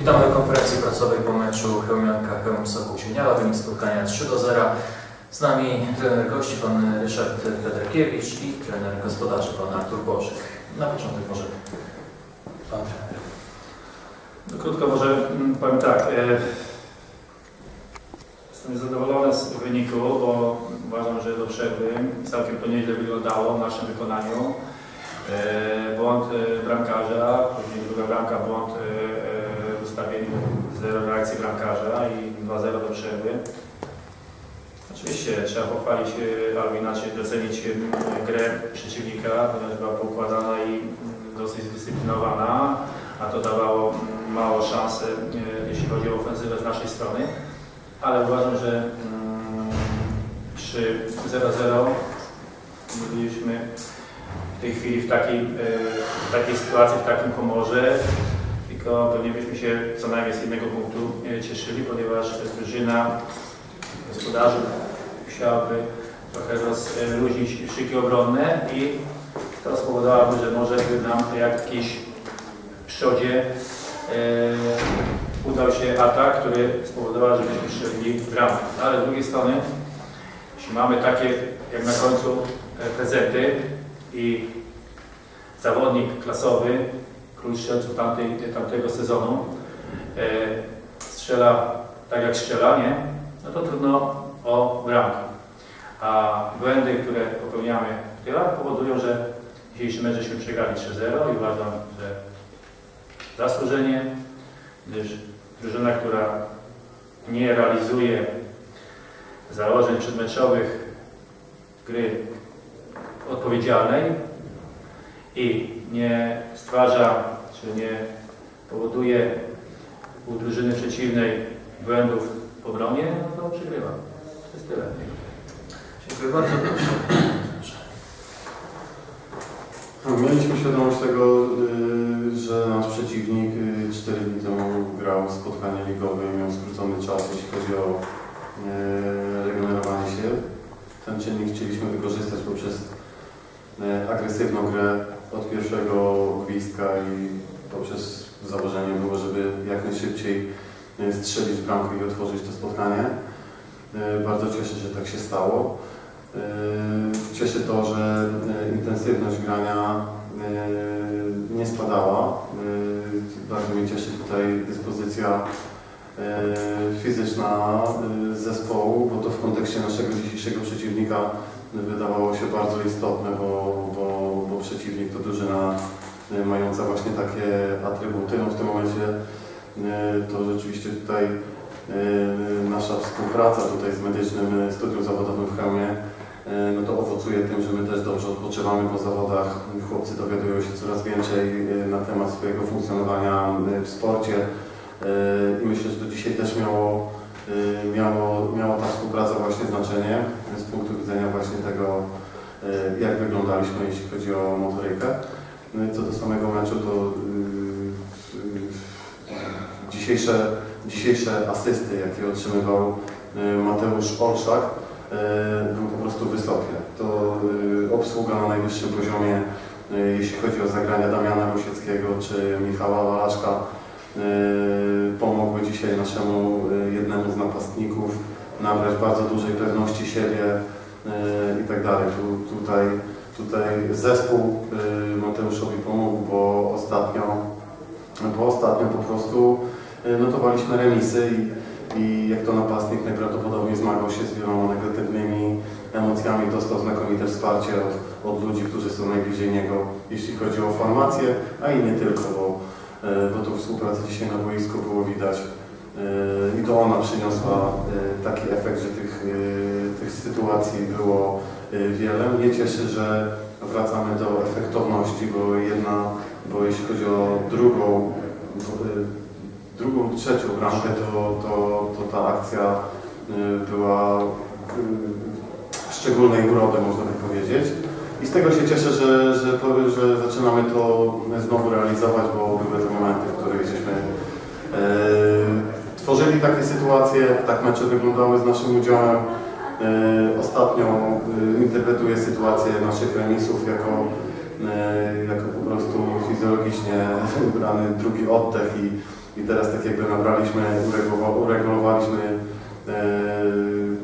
Witamy na konferencji prasowej po meczu Chełmianka Chełm Sokół Sieniała. Wynik spotkania 3 do 0. Z nami trener gości pan Ryszard Federkiewicz i trener gospodarzy pan Artur Bożyk. Na początek może pan trener. No, krótko może mm, powiem tak. E, jestem zadowolony z wyniku, bo uważam, że do przerwy całkiem to nieźle wyglądało w naszym wykonaniu. E, błąd e, bramkarza, później druga bramka, błąd ustawieniu zero reakcji bramkarza i 2-0 do przerwy. Oczywiście trzeba pochwalić e, albo inaczej docenić e, grę przeciwnika, ponieważ była poukładana i mm, dosyć zdyscyplinowana, a to dawało mm, mało szans, e, jeśli chodzi o ofensywę z naszej strony. Ale uważam, że mm, przy 0-0 byliśmy w tej chwili w takiej, w takiej sytuacji, w takim humorze, tylko pewnie byśmy się co najmniej z jednego punktu e, cieszyli, ponieważ drużyna gospodarzy musiałaby trochę rozluźnić szyki obronne i to spowodowałoby, że może by nam jakiś w przodzie e, udał się atak, który spowodował, żebyśmy strzelili w bramę. No, ale z drugiej strony, jeśli mamy takie jak na końcu e, prezenty i zawodnik klasowy, król strzelców tamtej, tamtego sezonu, e, strzela tak jak strzela, nie? No to trudno o bramkę. A błędy, które popełniamy w tyłach powodują, że dzisiejszy mecz żeśmy przegrali 3-0 i uważam, że zasłużenie, gdyż drużyna, która nie realizuje założeń przedmeczowych gry odpowiedzialnej i nie stwarza, czy nie powoduje u drużyny przeciwnej błędów w obronie, no to przegrywa. To jest tyle. Dziękuję bardzo. No, Mieliśmy świadomość tego, y, że nasz przeciwnik 4 dni temu grał spotkanie ligowe i miał skrócony czas, jeśli chodzi o y, regenerowanie się. Ten czynnik chcieliśmy wykorzystać poprzez y, agresywną grę od pierwszego gwizdka i poprzez założenie było, żeby jak najszybciej y, strzelić bramkę i otworzyć to spotkanie. Y, Bardzo cieszę się, że tak się stało. Yy, Cieszy to, że intensywność grania nie spadała. Bardzo mnie cieszy tutaj dyspozycja fizyczna zespołu, bo to w kontekście naszego dzisiejszego przeciwnika wydawało się bardzo istotne, bo, bo, bo przeciwnik to drużyna yy, mająca właśnie takie atrybuty. No w tym momencie yy, to rzeczywiście tutaj yy, nasza współpraca tutaj z medycznym studium zawodowym w Chełmie no to owocuje tym, że my też dobrze odpoczywamy po zawodach. Chłopcy dowiadują się coraz więcej na temat swojego funkcjonowania w sporcie i myślę, że to dzisiaj też miało, miało, miała ta współpraca właśnie znaczenie z punktu widzenia właśnie tego, jak wyglądaliśmy, jeśli chodzi o motorykę. No co do samego meczu, to dzisiejsze, dzisiejsze asysty, jakie otrzymywał Mateusz Olszak, E, były po prostu wysokie. To e, obsługa na najwyższym poziomie, e, jeśli chodzi o zagrania Damiana Rusieckiego czy Michała Walaszka, pomogły dzisiaj naszemu jednemu z napastników nabrać bardzo dużej pewności siebie i tak dalej. Tu, tutaj, tutaj zespół Mateuszowi pomógł, bo ostatnio, bo ostatnio po prostu notowaliśmy remisy i i jak to napastnik najprawdopodobniej zmagał się z wieloma negatywnymi emocjami, dostał znakomite wsparcie od, od ludzi, którzy są najbliżej niego, jeśli chodzi o formację, a i nie tylko, bo, e, bo tą współpracę dzisiaj na boisku było widać e, i to ona przyniosła e, taki efekt, że tych, tych sytuacji było wiele. Mnie cieszy, że wracamy do efektowności, bo jedna, bo jeśli chodzi o drugą drugą trzecią bramkę, to, to, to ta akcja była szczególnej urody, można by powiedzieć. I z tego się cieszę, że, że, że zaczynamy to znowu realizować, bo były te momenty, w których e, tworzyli takie sytuacje, tak mecze wyglądały z naszym udziałem. E, ostatnio e, interpretuję sytuację naszych remisów jako, e, jako po prostu fizjologicznie brany drugi oddech i i teraz tak jakby nabraliśmy, uregulowa- uregulowaliśmy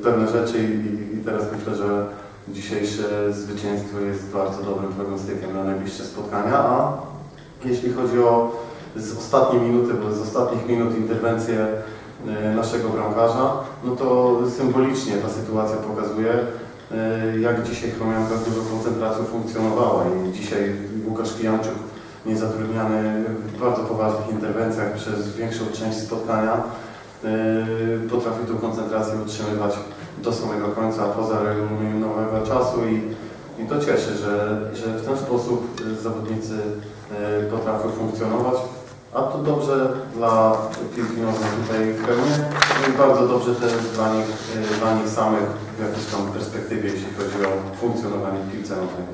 pewne rzeczy i, i teraz myślę, że dzisiejsze zwycięstwo jest bardzo dobrym prognostykiem na najbliższe spotkania, a jeśli chodzi o z ostatniej minuty, bo z ostatnich minut interwencję e, naszego bramkarza, no to symbolicznie ta sytuacja pokazuje, e, jak dzisiaj Chromianka z dużą koncentracją funkcjonowała i dzisiaj Łukasz Kijanczuk niezatrudniany w bardzo poważnych interwencjach przez większą część spotkania e, potrafił tą koncentrację utrzymywać do samego końca, poza regulaminowego czasu i, i to cieszy, że, że w ten sposób e, zawodnicy e, potrafią funkcjonować. A to dobrze dla piłki nożnej tutaj w Chełmie no i bardzo dobrze też dla nich, e, dla nich samych w jakiejś tam perspektywie, jeśli chodzi o funkcjonowanie w piłce nożnej.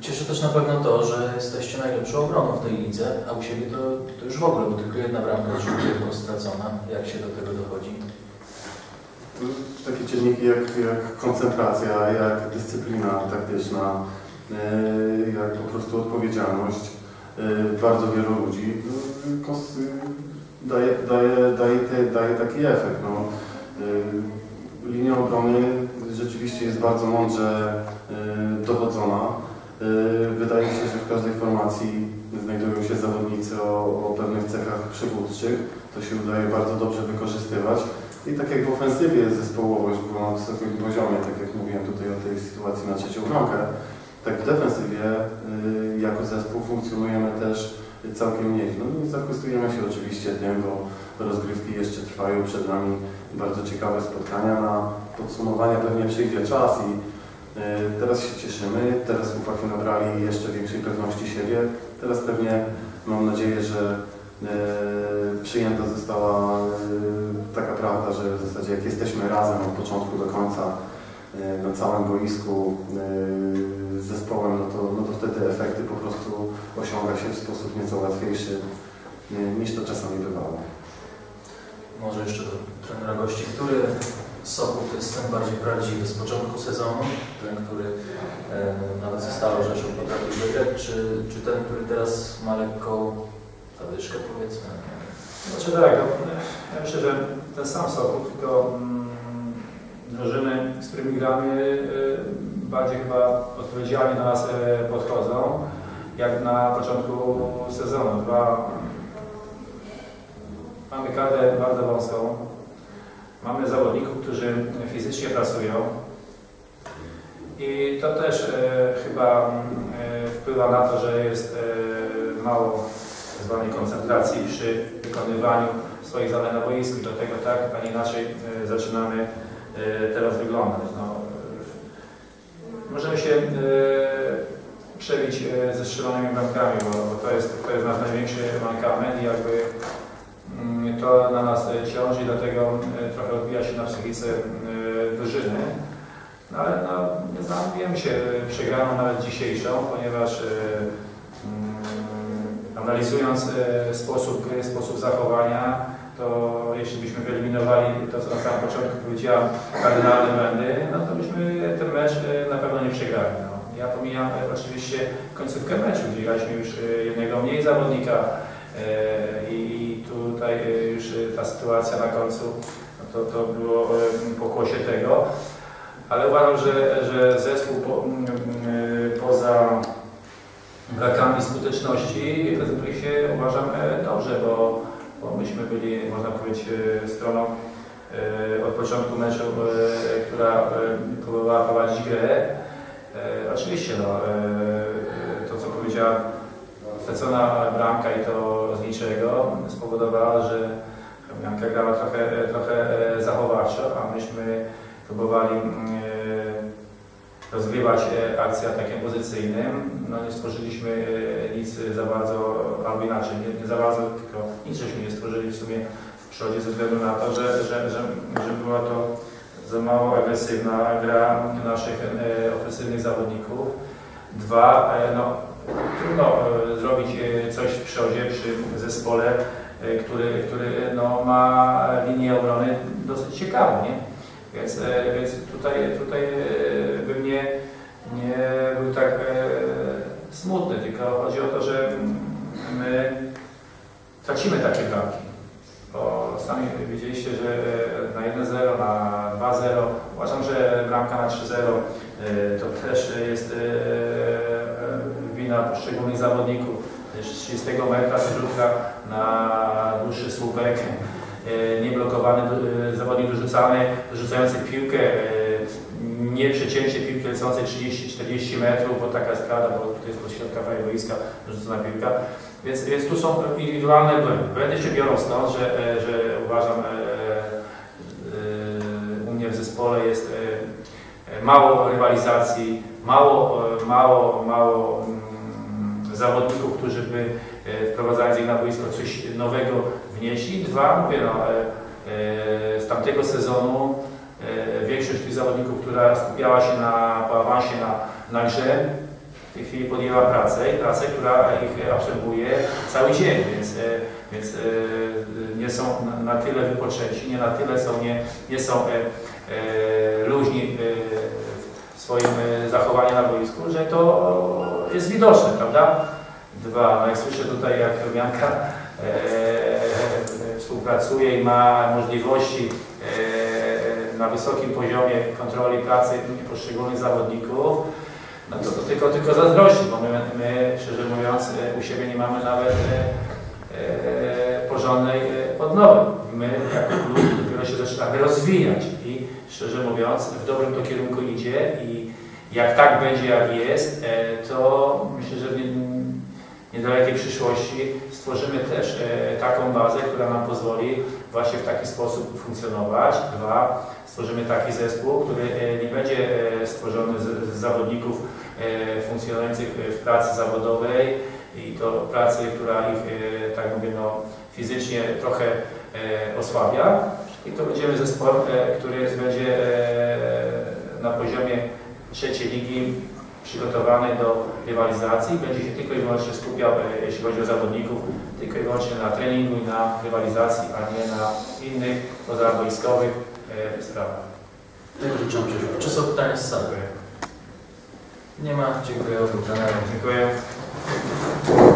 Cieszy też na pewno to, że jesteście najlepszą obroną w tej lidze, a u siebie to, to już w ogóle, bo tylko jedna bramka rzutów tylko stracona. Jak się do tego dochodzi? Takie czynniki jak, jak koncentracja, jak dyscyplina taktyczna, e, jak po prostu odpowiedzialność bardzo wielu ludzi no, daje, daje, daje, te, daje taki efekt. No. E, Linia obrony rzeczywiście jest bardzo mądrze e, dowodzona. Wydaje się, że w każdej formacji znajdują się zawodnicy o, o pewnych cechach przywódczych. To się udaje bardzo dobrze wykorzystywać. I tak jak w ofensywie zespołowość była na wysokim poziomie, tak jak mówiłem tutaj o tej sytuacji na trzecią bramkę, tak w defensywie y, jako zespół funkcjonujemy też całkiem nieźle. No i zachwystujemy się oczywiście tym, bo rozgrywki jeszcze trwają przed nami bardzo ciekawe spotkania. Na podsumowanie pewnie przyjdzie czas i y, teraz się cieszymy. Teraz chłopaki nabrali jeszcze większej pewności siebie. Teraz pewnie mam nadzieję, że E, przyjęta została taka prawda, że w zasadzie jak jesteśmy razem od początku do końca na całym boisku z zespołem, no to, no to wtedy efekty po prostu osiąga się w sposób nieco łatwiejszy niż to czasami bywało. Może jeszcze do trenera gości, który Sokół to jest ten bardziej prawdziwy z początku sezonu, ten, który e, nawet ze Stalą Rzeszów potrafił wygrać, czy, czy ten, który teraz ma lekko zadyszkę powiedzmy? Znaczy tak, no, ja myślę, że ten sam Sokół, tylko mm, drużyny, z którymi gramy, y, bardziej chyba odpowiedzialnie do nas y, podchodzą, jak na początku sezonu. Dwa, mamy kadrę bardzo wąską, mamy zawodników, którzy fizycznie pracują i to też y, chyba wpływa na to, że jest mało zwanej koncentracji przy wykonywaniu swoich zadań na boisku. Do tego tak, a inaczej e, zaczynamy e, teraz wyglądać. No, e, możemy się przebić ze strzelonymi bramkami, bo, bo to, jest, to jest nasz największy mankament i jakby mm, to na nas ciąży i dlatego trochę odbija się na psychice drużyny. No ale no, nie zajmujemy się przegraną nawet dzisiejszą, ponieważ analizując e, sposób gry, sposób zachowania, to jeśli byśmy wyeliminowali to, co na samym początku powiedziałam, kardynalne błędy, no to byśmy ten mecz e, na pewno nie przegrali. No. Ja pomijam e, oczywiście końcówkę meczu, gdzie graliśmy już jednego mniej zawodnika i tutaj już ta sytuacja na końcu, no to, to było pokłosie tego. Ale uważam, że, że zespół po, poza brakami skuteczności prezentuje się, uważam, e, dobrze, bo, byli, można powiedzieć, e, stroną e, od początku meczu, która próbowała prowadzić grę. Oczywiście, no, to co powiedziała stracona bramka i to z niczego spowodowała, że Bramka grała trochę, trochę zachowawczo, a myśmy próbowali mm, rozgrywać e, akcje atakiem pozycyjnym. No nie stworzyliśmy e, nic za bardzo, albo inaczej, nie, nie za bardzo, tylko nic żeśmy nie stworzyli w sumie w przodzie ze względu na to, że, że, że, że była to za mało agresywna gra naszych e, ofensywnych zawodników. Dwa, no, trudno zrobić coś w przodzie przy zespole, który, który no, ma linię obrony dosyć ciekawą, nie? Więc, e, więc tutaj, tutaj e, bym nie, nie był tak e, smutny, tylko chodzi o to, że my tracimy takie bramki. Bo sami widzieliście, że na 1-0, na 2-0, uważam, że bramka na 3-0 e, to też jest wina poszczególnych zawodników. Z 30 metra na dłuższy słupek, nieblokowany e, zawodnik dorzucany, rzucający piłkę, e, nie przecięcie piłki lecącej 30-40 metrów, bo taka jest prawda, bo tutaj jest od środka boiska rzucona piłka. Więc, więc tu są indywidualne błędy. Błędy się biorą stąd, że, e, że uważam, e, e, u mnie w zespole jest e, e, mało rywalizacji, mało, e, mało, mało mm, zawodników, którzy by e, wprowadzając ich na boisko coś nowego wnieśli. Dwa, mówię, no, e, e, z tamtego sezonu e, większość tych zawodników, która skupiała się na, po awansie na, na grze, w tej chwili podjęła pracę i pracę, która ich absorbuje cały dzień, więc, więc nie są na, tyle wypoczęci, nie na tyle są, nie, nie są luźni w swoim zachowaniu na boisku, że to jest widoczne, prawda? Dwa, no jak słyszę tutaj, jak Mianka współpracuje i ma możliwości e, na wysokim poziomie kontroli pracy poszczególnych zawodników, no to, to tylko, tylko zazdrości, bo my, my, szczerze mówiąc, e, u siebie nie mamy nawet e, porządnej odnowy. My jako klub dopiero się zaczynamy rozwijać i szczerze mówiąc, w dobrym to kierunku idzie i jak tak będzie, jak jest, to myślę, że w nie- niedalekiej przyszłości stworzymy też e, taką bazę, która nam pozwoli właśnie w taki sposób funkcjonować. Dwa, stworzymy taki zespół, który e, nie będzie e, stworzony z, zawodników funkcjonujących w pracy zawodowej i to pracy, która ich, tak mówię, no, fizycznie trochę osłabia. I to będziemy zespołem, który będzie na poziomie trzeciej ligi przygotowany do rywalizacji, będzie się tylko i wyłącznie skupiał, e, jeśli chodzi o zawodników, tylko i wyłącznie na treningu i na rywalizacji, a nie na innych pozaboiskowych e, sprawach. Tego życzę. Czy są pytania z sali? Nie ma. Dziękuję. Dziękuję. Dziękuję.